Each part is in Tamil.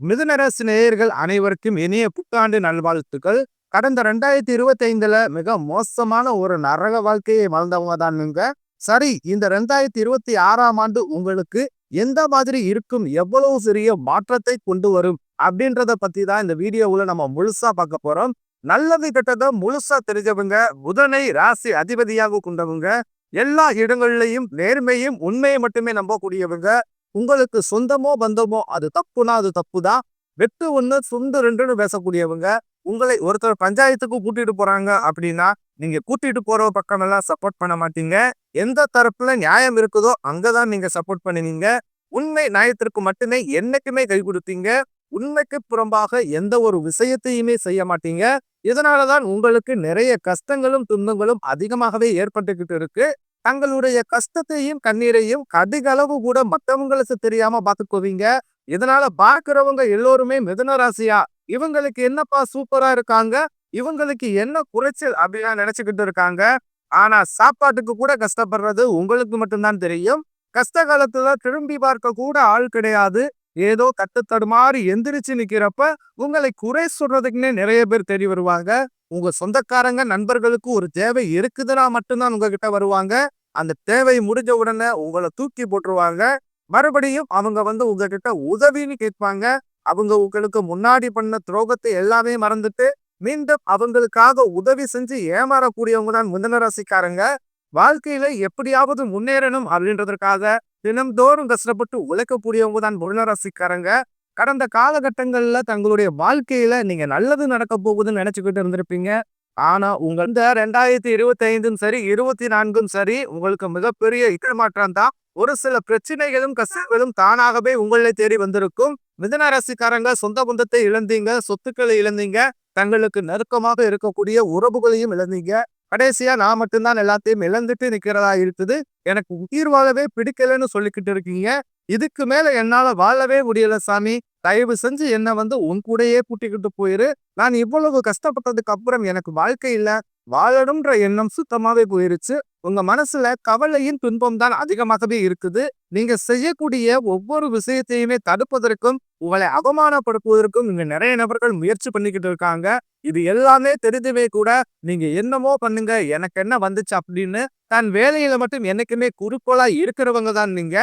மிதுனரசு நேயர்கள் அனைவருக்கும் இனிய புத்தாண்டு நல்வாழ்த்துக்கள். கடந்த ரெண்டாயிரத்தி இருபத்தி ஐந்துல மிக மோசமான ஒரு நரக வாழ்க்கையை வாழ்ந்தவங்க தானுங்க சரி இந்த ரெண்டாயிரத்தி இருபத்தி ஆறாம் ஆண்டு உங்களுக்கு எந்த மாதிரி இருக்கும் எவ்வளவு சிறிய மாற்றத்தை கொண்டு வரும் அப்படின்றத பத்தி தான் இந்த வீடியோவுல நம்ம முழுசா பார்க்க போறோம். நல்லது கெட்டதை முழுசா தெரிஞ்சவங்க புதனை ராசி அதிபதியாக கொண்டவங்க எல்லா இடங்கள்லையும் நேர்மையும் உண்மையை மட்டுமே நம்பக்கூடியவங்க உங்களுக்கு சொந்தமோ பந்தமோ அது தப்புனா அது தப்பு தான் வெட்டு ஒன்று சுண்டு ரெண்டுன்னு பேசக்கூடியவங்க உங்களை ஒருத்தர் பஞ்சாயத்துக்கு கூட்டிட்டு போறாங்க அப்படின்னா நீங்க கூட்டிட்டு போற பக்கம் எல்லாம் சப்போர்ட் பண்ண மாட்டீங்க. எந்த தரப்புல நியாயம் இருக்குதோ அங்கதான் நீங்க சப்போர்ட் பண்ணுவீங்க. உண்மை நியாயத்திற்கு மட்டுமே என்னைக்குமே கை கொடுத்தீங்க உண்மைக்கு புறம்பாக எந்த ஒரு விஷயத்தையுமே செய்ய மாட்டீங்க. இதனாலதான் உங்களுக்கு நிறைய கஷ்டங்களும் துன்பங்களும் அதிகமாகவே ஏற்பட்டுக்கிட்டு இருக்கு. தங்களுடைய கஷ்டத்தையும் கண்ணீரையும் கடுகளவு கூட மற்றவங்களுக்கு தெரியாம பாத்துக்குவீங்க. இதனால பாக்குறவங்க எல்லோருமே மிதுன ராசியா. இவங்களுக்கு என்னப்பா சூப்பரா இருக்காங்க? இவங்களுக்கு என்ன குறைச்சல் அப்படின்னு நினைச்சுக்கிட்டு இருக்காங்க. ஆனா சாப்பாட்டுக்கு கூட கஷ்டப்படுறது உங்களுக்கு மட்டும்தான் தெரியும். கஷ்ட காலத்துல திரும்பி பார்க்க கூட ஆள் கிடையாது. ஏதோ கத்து தடுமாறி எந்திரிச்சு நிக்கிறப்ப உங்களை குறை சொல்றதுக்குன்னே நிறைய பேர் தெரிய வருவாங்க. உங்க சொந்தக்காரங்க நண்பர்களுக்கு ஒரு தேவை இருக்குதுன்னா மட்டும்தான் உங்ககிட்ட வருவாங்க. அந்த தேவை முடிஞ்ச உடனே உங்களை தூக்கி போட்டுருவாங்க. மறுபடியும் அவங்க வந்து உங்ககிட்ட உதவின்னு கேட்பாங்க. அவங்க உங்களுக்கு முன்னாடி பண்ண துரோகத்தை எல்லாமே மறந்துட்டு மீண்டும் அவங்களுக்காக உதவி செஞ்சு ஏமாறக்கூடியவங்க தான் மிதன ராசிக்காரங்க. வாழ்க்கையில எப்படியாவது முன்னேறணும் அப்படின்றதற்காக தினம்தோறும் கஷ்டப்பட்டு உழைக்கக்கூடியவங்க தான் மிதன ராசிக்காரங்க. கடந்த காலகட்டங்களில் தங்களுடைய வாழ்க்கையில் நீங்கள் நல்லது நடக்க போகுதுன்னு நினச்சிக்கிட்டு இருந்திருப்பீங்க. ஆனால் உங்கள் இந்த ரெண்டாயிரத்தி இருபத்தி ஐந்தும் சரி இருபத்தி நான்கும் சரி உங்களுக்கு மிகப்பெரிய இடமாற்றம் தான். ஒரு சில பிரச்சனைகளும் கஷ்டங்களும் தானாகவே உங்களை தேடி வந்திருக்கும். மிதனராசிக்காரங்க சொந்த பந்தத்தை இழந்தீங்க சொத்துக்களை இழந்தீங்க. தங்களுக்கு நெருக்கமாக இருக்கக்கூடிய உறவுகளையும் இழந்தீங்க. கடைசியா நான் மட்டும்தான் எல்லாத்தையும் இழந்துட்டு நிக்கிறதா இருக்குது. எனக்கு உயிர் வாழவே பிடிக்கலன்னு சொல்லிக்கிட்டு இருக்கீங்க. இதுக்கு மேல என்னால வாழவே முடியல சாமி. தயவு செஞ்சு என்னை வந்து உன் கூடயே கூட்டிக்கிட்டு போயிரு. நான் இவ்வளவு கஷ்டப்பட்டதுக்கு அப்புறம் எனக்கு வாழ்க்கை இல்லை. வாழணும்ன்ற எண்ணம் சுத்தமாவே போயிருச்சு. உங்க மனசுல கவலையின் துன்பம் தான் அதிகமாகவே இருக்குது. நீங்க செய்யக்கூடிய ஒவ்வொரு விஷயத்தையுமே தடுப்பதற்கும் உங்களை அவமானப்படுத்துவதற்கும் இங்க நிறைய நபர்கள் முயற்சி பண்ணிக்கிட்டு இருக்காங்க. இது எல்லாமே தெரிஞ்சுமே கூட நீங்க என்னமோ பண்ணுங்க எனக்கு என்ன வந்துச்சு அப்படின்னு தன் வேலையில மட்டும் என்னைக்குமே குறிக்கோளா இருக்கிறவங்க தான் நீங்க.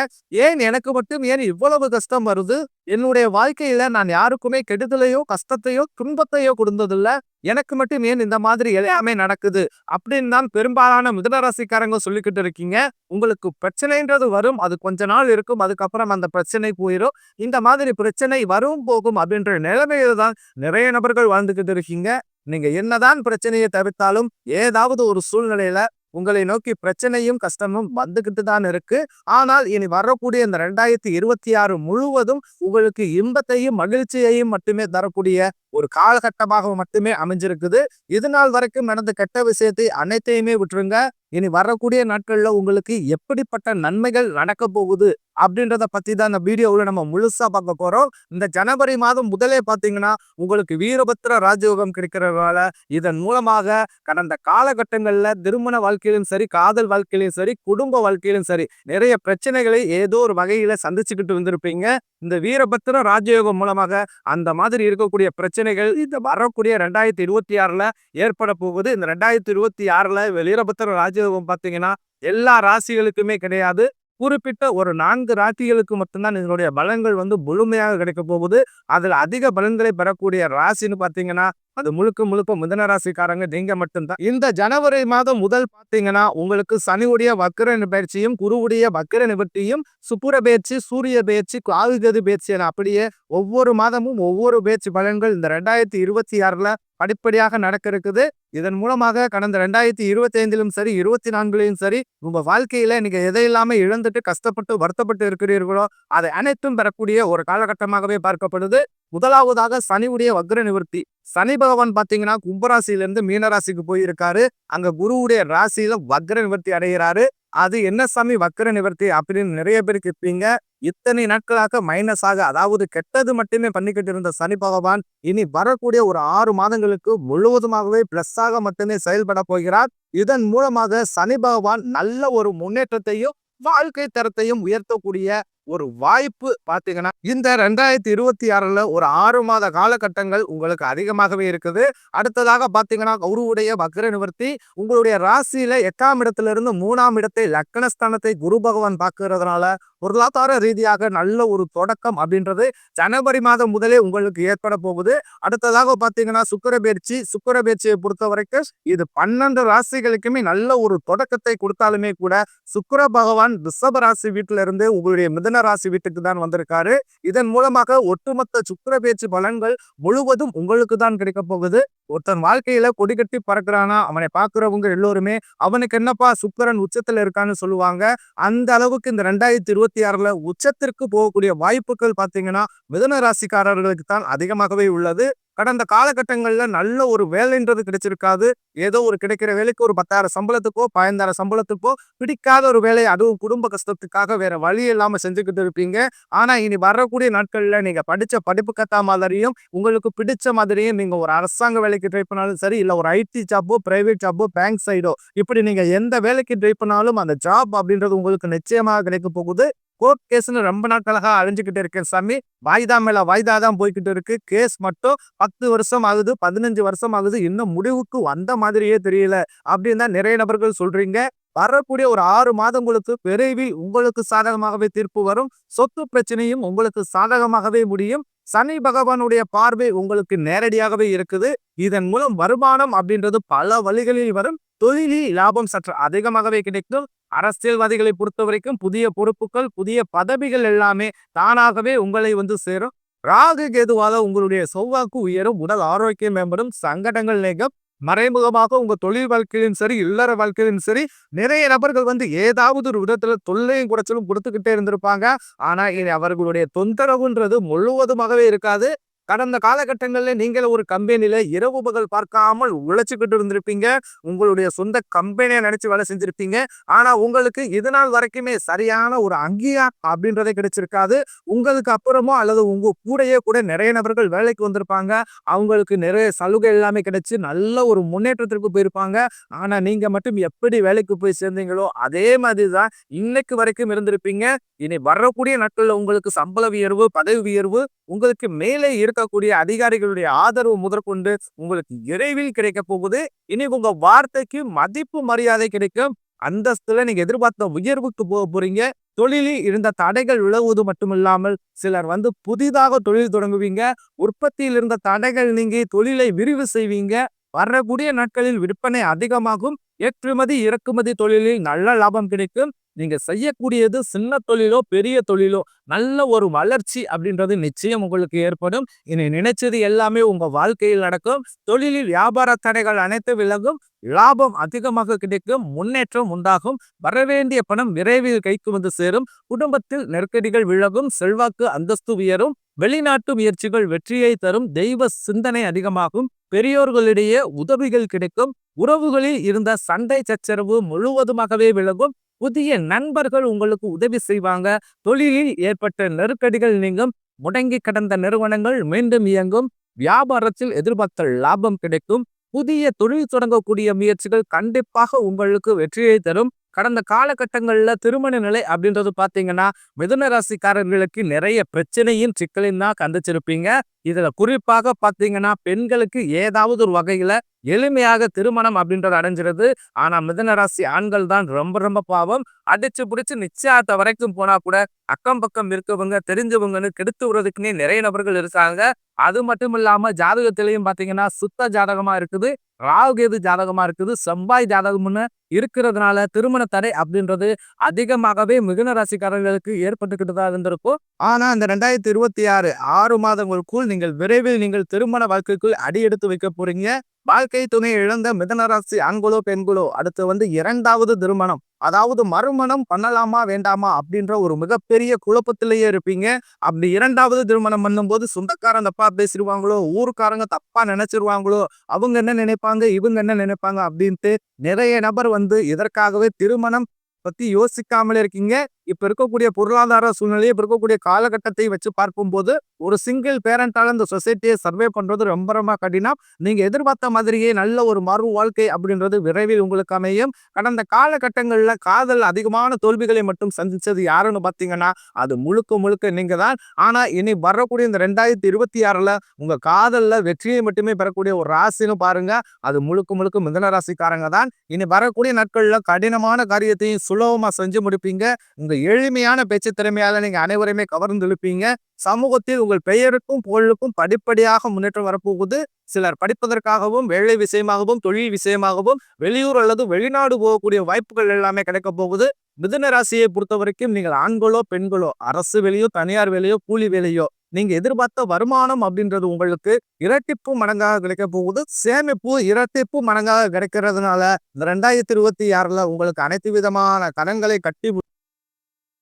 ஏன் எனக்கு மட்டும் ஏன் இவ்வளவு கஷ்டம் வருது? என்னுடைய வாழ்க்கையில நான் யாருக்குமே கெடுதலையோ கஷ்டத்தையோ துன்பத்தையோ கொடுத்ததில்ல. எனக்கு மட்டும் ஏன் இந்த மாதிரி எல்லாமே நடக்குது? அப்படின்னு தான் பெரும்பாலான மிதனராசிக்காரங்க சொல்லிக்கிட்டு இருக்கீங்க. உங்களுக்கு பிரச்சனைன்றது வரும் அது கொஞ்ச நாள் இருக்கும் அதுக்கப்புறம் அந்த பிரச்சனை போயிடும் இந்த மாதிரி பிரச்சனை வரும் போகும் அப்படின்ற நிலைமையில தான் நிறைய நபர்கள் வாழ்ந்துகிட்டு இருக்கீங்க. நீங்க என்னதான் பிரச்சனையை தவிர்த்தாலும் ஏதாவது ஒரு சூழ்நிலையில உங்களை நோக்கி பிரச்சனையும் கஷ்டமும் வந்துகிட்டு தான் இருக்கு. ஆனால் இனி வரக்கூடிய இந்த ரெண்டாயிரத்தி இருபத்தி ஆறு முழுவதும் உங்களுக்கு இன்பத்தையும் மகிழ்ச்சியையும் மட்டுமே தரக்கூடிய ஒரு காலகட்டமாக மட்டுமே அமைஞ்சிருக்குது. இது நாள் வரைக்கும் நடந்த கெட்ட விஷயத்தை அனைத்தையுமே விட்டுருங்க. இனி வரக்கூடிய நாட்களில் உங்களுக்கு எப்படிப்பட்ட நன்மைகள் நடக்க போகுது அப்படின்றத பற்றி தான் இந்த வீடியோவில் நம்ம முழுசாக பார்க்க போகிறோம் இந்த ஜனவரி மாதம் முதலே பார்த்தீங்கன்னா உங்களுக்கு வீரபத்திர ராஜயோகம் கிடைக்கிறதால இதன் மூலமாக கடந்த காலகட்டங்களில் திருமண வாழ்க்கையிலும் சரி காதல் வாழ்க்கையிலும் சரி குடும்ப வாழ்க்கையிலும் சரி நிறைய பிரச்சனைகளை ஏதோ ஒரு வகையில் சந்திச்சுக்கிட்டு வந்திருப்பீங்க இந்த வீரபத்திர ராஜயோகம் மூலமாக அந்த மாதிரி இருக்கக்கூடிய பிரச்சனைகள் இந்த வரக்கூடிய ரெண்டாயிரத்தி இருபத்தி ஆறில் ஏற்பட போகுது. இந்த ரெண்டாயிரத்தி இருபத்தி ஆறில் வீரபத்திர ராஜயோகம் பார்த்தீங்கன்னா எல்லா ராசிகளுக்குமே கிடையாது. குறிப்பிட்ட ஒரு நான்கு ராசிகளுக்கு மட்டும்தான் இதனுடைய பலன்கள் வந்து முழுமையாக கிடைக்க போகுது. அதில் அதிக பலன்களை பெறக்கூடிய ராசின்னு பார்த்தீங்கன்னா அது முழுக்க முழுக்க மிதனராசிக்காரங்க நீங்க மட்டும்தான். இந்த ஜனவரி மாதம் முதல் பார்த்தீங்கன்னா உங்களுக்கு சனியுடைய வக்கர பயிற்சியும் குருவுடைய வக்கர நிவர்த்தியும் சுப்புர பேச்சு சூரிய பேச்சு காவிகதி பேச்சு என அப்படியே ஒவ்வொரு மாதமும் ஒவ்வொரு பேச்சு பலன்கள் இந்த ரெண்டாயிரத்தி இருபத்தி ஆறுல படிப்படியாக நடக்க இருக்குது இதன் மூலமாக கடந்த ரெண்டாயிரத்தி இருபத்தி ஐந்திலும் சரி இருபத்தி நான்குலையும் சரி உங்க வாழ்க்கையில நீங்க எதையில்லாம இழந்துட்டு கஷ்டப்பட்டு வருத்தப்பட்டு இருக்கிறீர்களோ அதை அனைத்தும் பெறக்கூடிய ஒரு காலகட்டமாகவே பார்க்கப்படுது. முதலாவதாக சனியுடைய வக்ர நிவர்த்தி சனி பகவான் பார்த்தீங்கன்னா கும்பராசியில இருந்து மீனராசிக்கு போயிருக்காரு. அங்க குருவுடைய ராசியில வக்ர நிவர்த்தி அடைகிறாரு அது என்ன சாமி வக்ர நிவர்த்தி அப்படின்னு நிறைய பேர் கேட்பீங்க. இத்தனை நாட்களாக மைனஸாக அதாவது கெட்டது மட்டுமே பண்ணிக்கிட்டு இருந்த சனி பகவான் இனி வரக்கூடிய ஒரு ஆறு மாதங்களுக்கு முழுவதுமாகவே பிளஸ்ஸாக மட்டுமே செயல்பட போகிறார். இதன் மூலமாக சனி பகவான் நல்ல ஒரு முன்னேற்றத்தையும் வாழ்க்கை தரத்தையும் உயர்த்தக்கூடிய ஒரு வாய்ப்பு பார்த்தீங்கன்னா இந்த ரெண்டாயிரத்தி இருபத்தி ஆறில் ஒரு ஆறு மாத காலகட்டங்கள் உங்களுக்கு அதிகமாகவே இருக்குது. அடுத்ததாக பார்த்தீங்கன்னா குருவுடைய வக்ர நிவர்த்தி உங்களுடைய ராசியில எட்டாம் இடத்துல இருந்து மூணாம் இடத்தை லக்கணஸ்தானத்தை குரு பகவான் பார்க்கறதுனால பொருளாதார ரீதியாக நல்ல ஒரு தொடக்கம் அப்படின்றது ஜனவரி மாதம் முதலே உங்களுக்கு ஏற்பட போகுது. அடுத்ததாக பார்த்தீங்கன்னா சுக்கர பயிற்சி சுக்கர பயிற்சியை பொறுத்த வரைக்கும் இது பன்னெண்டு ராசிகளுக்குமே நல்ல ஒரு தொடக்கத்தை கொடுத்தாலுமே கூட சுக்கர பகவான் ரிஷப ராசி வீட்டிலிருந்து உங்களுடைய மிதன ராசி வீட்டுக்கு தான் வந்திருக்காரு. இதன் மூலமாக ஒட்டுமொத்த சுக்கர பேச்சு பலன்கள் முழுவதும் உங்களுக்கு தான் கிடைக்க போகுது. ஒருத்தன் வாழ்க்கையில கொடி கட்டி பறக்குறானா அவனை பாக்குறவங்க எல்லோருமே அவனுக்கு என்னப்பா சுக்கரன் உச்சத்துல இருக்கான்னு சொல்லுவாங்க. அந்த அளவுக்கு இந்த ரெண்டாயிரத்தி இருபத்தி ஆறுல உச்சத்திற்கு போகக்கூடிய வாய்ப்புகள் பாத்தீங்கன்னா மிதன ராசிக்காரர்களுக்கு தான் அதிகமாகவே உள்ளது. கடந்த காலகட்டங்களில் நல்ல ஒரு வேலைன்றது கிடைச்சிருக்காது. ஏதோ ஒரு கிடைக்கிற வேலைக்கு ஒரு பத்தாயிரம் சம்பளத்துக்கோ பதினந்தாயிரம் சம்பளத்துக்கோ பிடிக்காத ஒரு வேலையை அதுவும் குடும்ப கஷ்டத்துக்காக வேற வழி இல்லாமல் செஞ்சுக்கிட்டு இருப்பீங்க. ஆனால் இனி வரக்கூடிய நாட்களில் நீங்கள் படித்த படிப்பு கத்தா மாதிரியும் உங்களுக்கு பிடிச்ச மாதிரியும் நீங்கள் ஒரு அரசாங்க வேலைக்கு ட்ரை பண்ணாலும் சரி இல்லை ஒரு ஐடி ஜாப்போ பிரைவேட் ஜாப்போ பேங்க் சைடோ இப்படி நீங்கள் எந்த வேலைக்கு ட்ரை பண்ணாலும் அந்த ஜாப் அப்படின்றது உங்களுக்கு நிச்சயமாக கிடைக்க போகுது. கோர்ட் கேஸ்னு ரொம்ப நாட்களாக அழிஞ்சுக்கிட்டு இருக்கேன் சாமி. வாய்தா மேல வாய்தா தான் போய்கிட்டு இருக்கு. கேஸ் மட்டும் பத்து வருஷம் ஆகுது பதினஞ்சு வருஷம் ஆகுது. இன்னும் முடிவுக்கு வந்த மாதிரியே தெரியல அப்படின்னு தான் நிறைய நபர்கள் சொல்றீங்க. வரக்கூடிய ஒரு ஆறு மாதங்களுக்கு விரைவில் உங்களுக்கு சாதகமாகவே தீர்ப்பு வரும். சொத்து பிரச்சனையும் உங்களுக்கு சாதகமாகவே முடியும். சனி பகவானுடைய பார்வை உங்களுக்கு நேரடியாகவே இருக்குது. இதன் மூலம் வருமானம் அப்படின்றது பல வழிகளில் வரும். தொழிலில் லாபம் சற்று அதிகமாகவே கிடைக்கும். அரசியல்வாதிகளை பொறுத்த வரைக்கும் புதிய பொறுப்புகள் புதிய பதவிகள் எல்லாமே தானாகவே உங்களை வந்து சேரும். ராகு கேதுவால உங்களுடைய செவ்வாக்கு உயரும். உடல் ஆரோக்கியம் மேம்படும். சங்கடங்கள் நீங்கும். மறைமுகமாக உங்க தொழில் வாழ்க்கையிலும் சரி இல்லற வாழ்க்கையிலும் சரி நிறைய நபர்கள் வந்து ஏதாவது ஒரு விதத்துல தொல்லையும் குறைச்சலும் கொடுத்துக்கிட்டே இருந்திருப்பாங்க. ஆனா இனி அவர்களுடைய தொந்தரவுன்றது முழுவதுமாகவே இருக்காது. கடந்த காலகட்டங்களில் நீங்கள் ஒரு கம்பெனியில் இரவு பகல் பார்க்காமல் உழைச்சிக்கிட்டு இருந்திருப்பீங்க. உங்களுடைய சொந்த கம்பெனியை நினைச்சு வேலை செஞ்சிருப்பீங்க. ஆனா உங்களுக்கு இது நாள் வரைக்குமே சரியான ஒரு அங்கீகாரம் அப்படின்றதே கிடைச்சிருக்காது. உங்களுக்கு அப்புறமோ அல்லது உங்க கூடயே கூட நிறைய நபர்கள் வேலைக்கு வந்திருப்பாங்க. அவங்களுக்கு நிறைய சலுகை எல்லாமே கிடைச்சி நல்ல ஒரு முன்னேற்றத்திற்கு போயிருப்பாங்க. ஆனா நீங்க மட்டும் எப்படி வேலைக்கு போய் சேர்ந்தீங்களோ அதே மாதிரி தான் இன்னைக்கு வரைக்கும் இருந்திருப்பீங்க. இனி வரக்கூடிய நாட்கள்ல உங்களுக்கு சம்பள உயர்வு பதவி உயர்வு உங்களுக்கு மேலே இருக்கக்கூடிய அதிகாரிகளுடைய ஆதரவு முதற்கொண்டு உங்களுக்கு விரைவில் கிடைக்க போகுது. இனி உங்க வார்த்தைக்கு மதிப்பு மரியாதை கிடைக்கும். அந்தஸ்துல நீங்க எதிர்பார்த்த உயர்வுக்கு போக போறீங்க. தொழிலில் இருந்த தடைகள் விலகுவது மட்டுமில்லாமல் சிலர் வந்து புதிதாக தொழில் தொடங்குவீங்க. உற்பத்தியில் இருந்த தடைகள் நீங்கி தொழிலை விரிவு செய்வீங்க. வரக்கூடிய நாட்களில் விற்பனை அதிகமாகும். ஏற்றுமதி இறக்குமதி தொழிலில் நல்ல லாபம் கிடைக்கும். நீங்கள் செய்யக்கூடியது சின்ன தொழிலோ பெரிய தொழிலோ நல்ல ஒரு வளர்ச்சி அப்படின்றது நிச்சயம் உங்களுக்கு ஏற்படும். இனி நினைச்சது எல்லாமே உங்கள் வாழ்க்கையில் நடக்கும். தொழிலில் வியாபார தடைகள் அனைத்து விலகும். லாபம் அதிகமாக கிடைக்கும். முன்னேற்றம் உண்டாகும். வரவேண்டிய பணம் விரைவில் கைக்கு வந்து சேரும். குடும்பத்தில் நெருக்கடிகள் விலகும். செல்வாக்கு அந்தஸ்து உயரும். வெளிநாட்டு முயற்சிகள் வெற்றியை தரும். தெய்வ சிந்தனை அதிகமாகும். பெரியோர்களிடையே உதவிகள் கிடைக்கும். உறவுகளில் இருந்த சண்டை சச்சரவு முழுவதுமாகவே விலகும். புதிய நண்பர்கள் உங்களுக்கு உதவி செய்வாங்க. தொழிலில் ஏற்பட்ட நெருக்கடிகள் நீங்கும். முடங்கி கடந்த நிறுவனங்கள் மீண்டும் இயங்கும். வியாபாரத்தில் எதிர்பார்த்த லாபம் கிடைக்கும். புதிய தொழில் தொடங்கக்கூடிய முயற்சிகள் கண்டிப்பாக உங்களுக்கு வெற்றியை தரும். கடந்த காலகட்டங்கள்ல திருமண நிலை அப்படின்றது பாத்தீங்கன்னா மிதுன ராசிக்காரர்களுக்கு நிறைய பிரச்சனையும் சிக்கலையும் தான் கந்திச்சிருப்பீங்க இதுல குறிப்பாக பார்த்தீங்கன்னா பெண்களுக்கு ஏதாவது ஒரு வகையில எளிமையாக திருமணம் அப்படின்றது அடைஞ்சிருது. ஆனா மிதனராசி ஆண்கள் தான் ரொம்ப ரொம்ப பாவம். அடிச்சு பிடிச்சு நிச்சயத்த வரைக்கும் போனா கூட அக்கம் பக்கம் இருக்கவங்க தெரிஞ்சவங்கன்னு கெடுத்து விடுறதுக்குன்னே நிறைய நபர்கள் இருக்காங்க. அது மட்டும் இல்லாம ஜாதகத்திலையும் பாத்தீங்கன்னா சுத்த ஜாதகமா இருக்குது ராகுகேது ஜாதகமா இருக்குது செவ்வாய் ஜாதகம்னு இருக்கிறதுனால திருமண தடை அப்படின்றது அதிகமாகவே மிதுன ராசிக்காரர்களுக்கு ஏற்பட்டுக்கிட்டு தான் இருந்திருக்கும். ஆனா இந்த ரெண்டாயிரத்தி இருபத்தி ஆறு ஆறு மாதங்களுக்குள் நீங்கள் விரைவில் நீங்கள் திருமண வாழ்க்கைக்குள் அடி எடுத்து வைக்க போறீங்க. வாழ்க்கை துணை இழந்த மிதனராசி ஆண்களோ பெண்களோ அடுத்து வந்து இரண்டாவது திருமணம். அதாவது மறுமணம் பண்ணலாமா வேண்டாமா அப்படின்ற ஒரு மிகப்பெரிய குழப்பத்திலேயே இருப்பீங்க. அப்படி இரண்டாவது திருமணம் பண்ணும்போது சொந்தக்காரன் தப்பா பேசிடுவாங்களோ ஊருக்காரங்க தப்பா நினைச்சிருவாங்களோ அவங்க என்ன நினைப்பாங்க இவங்க என்ன நினைப்பாங்க அப்படின்ட்டு நிறைய நபர் வந்து இதற்காகவே திருமணம் பத்தி யோசிக்காமலே இருக்கீங்க. இப்ப இருக்கக்கூடிய பொருளாதார சூழ்நிலையை இப்ப இருக்கக்கூடிய காலகட்டத்தை வச்சு பார்க்கும்போது ஒரு சிங்கிள் பேரண்டால இந்த சொசைட்டியை சர்வே பண்றது ரொம்ப ரொம்ப கடினம். நீங்க எதிர்பார்த்த மாதிரியே நல்ல ஒரு மறு வாழ்க்கை அப்படின்றது விரைவில் உங்களுக்கு அமையும். கடந்த காலகட்டங்கள்ல காதல் அதிகமான தோல்விகளை மட்டும் சந்திச்சது யாருன்னு பாத்தீங்கன்னா அது முழுக்க முழுக்க நீங்க தான் ஆனா இனி வரக்கூடிய இந்த ரெண்டாயிரத்தி இருபத்தி ஆறுல உங்க காதல்ல வெற்றியை மட்டுமே பெறக்கூடிய ஒரு ராசின்னு பாருங்க. அது முழுக்க முழுக்க மிதன ராசிக்காரங்க தான். இனி வரக்கூடிய நாட்கள்ல கடினமான காரியத்தையும் சுலபமா செஞ்சு முடிப்பீங்க. உங்க எளிமையான பேச்சு திறமையால நீங்க அனைவருமே கவர்ந்து இழுப்பீங்க சமூகத்தில் உங்கள் பெயருக்கும் புகழுக்கும் படிப்படியாக முன்னேற்றம் வரப்போகுது. சிலர் படிப்பதற்காகவும் வேலை விஷயமாகவும் தொழில் விஷயமாகவும் வெளியூர் அல்லது வெளிநாடு போகக்கூடிய வாய்ப்புகள் எல்லாமே கிடைக்க போகுது. மிதுன ராசியை பொறுத்த வரைக்கும் நீங்கள் ஆண்களோ பெண்களோ அரசு வேலையோ தனியார் வேலையோ கூலி வேலையோ நீங்க எதிர்பார்த்த வருமானம் அப்படின்றது உங்களுக்கு இரட்டிப்பு மடங்காக கிடைக்க போகுது. சேமிப்பு இரட்டிப்பு மடங்காக கிடைக்கிறதுனால இந்த ரெண்டாயிரத்தி இருபத்தி ஆறுல உங்களுக்கு அனைத்து விதமான கடன்களை கட்டி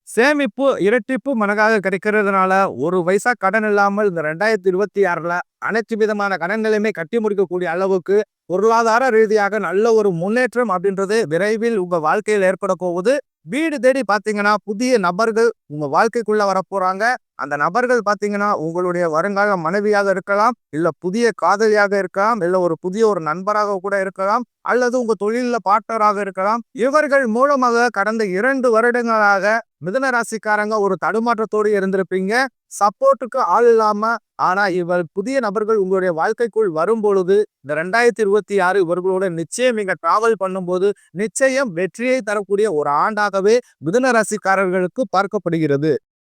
சேமிப்பு இரட்டிப்பு மனதாக கிடைக்கிறதுனால ஒரு வயசா கடன் இல்லாமல் இந்த ரெண்டாயிரத்தி இருபத்தி ஆறுல அனைத்து விதமான கடன்களையுமே கட்டி முடிக்கக்கூடிய அளவுக்கு பொருளாதார ரீதியாக நல்ல ஒரு முன்னேற்றம் அப்படின்றது விரைவில் உங்க வாழ்க்கையில் ஏற்பட போகுது. வீடு தேடி பாத்தீங்கன்னா புதிய நபர்கள் உங்க வாழ்க்கைக்குள்ள வரப்போறாங்க அந்த நபர்கள் பாத்தீங்கன்னா உங்களுடைய வருங்கால மனைவியாக இருக்கலாம் இல்ல புதிய காதலியாக இருக்கலாம் இல்ல ஒரு புதிய ஒரு நண்பராக கூட இருக்கலாம் அல்லது உங்க தொழில பார்ட்னராக இருக்கலாம். இவர்கள் மூலமாக கடந்த இரண்டு வருடங்களாக மிதன ராசிக்காரங்க ஒரு தடுமாற்றத்தோடு இருந்திருப்பீங்க. சப்போர்ட்டுக்கு ஆள் இல்லாம ஆனா இவர் புதிய நபர்கள் உங்களுடைய வாழ்க்கைக்குள் வரும் பொழுது இந்த ரெண்டாயிரத்தி இருபத்தி ஆறு இவர்களோட நிச்சயம் நீங்க டிராவல் பண்ணும்போது நிச்சயம் வெற்றியை தரக்கூடிய ஒரு ஆண்டாகவே மிதன ராசிக்காரர்களுக்கு பார்க்கப்படுகிறது.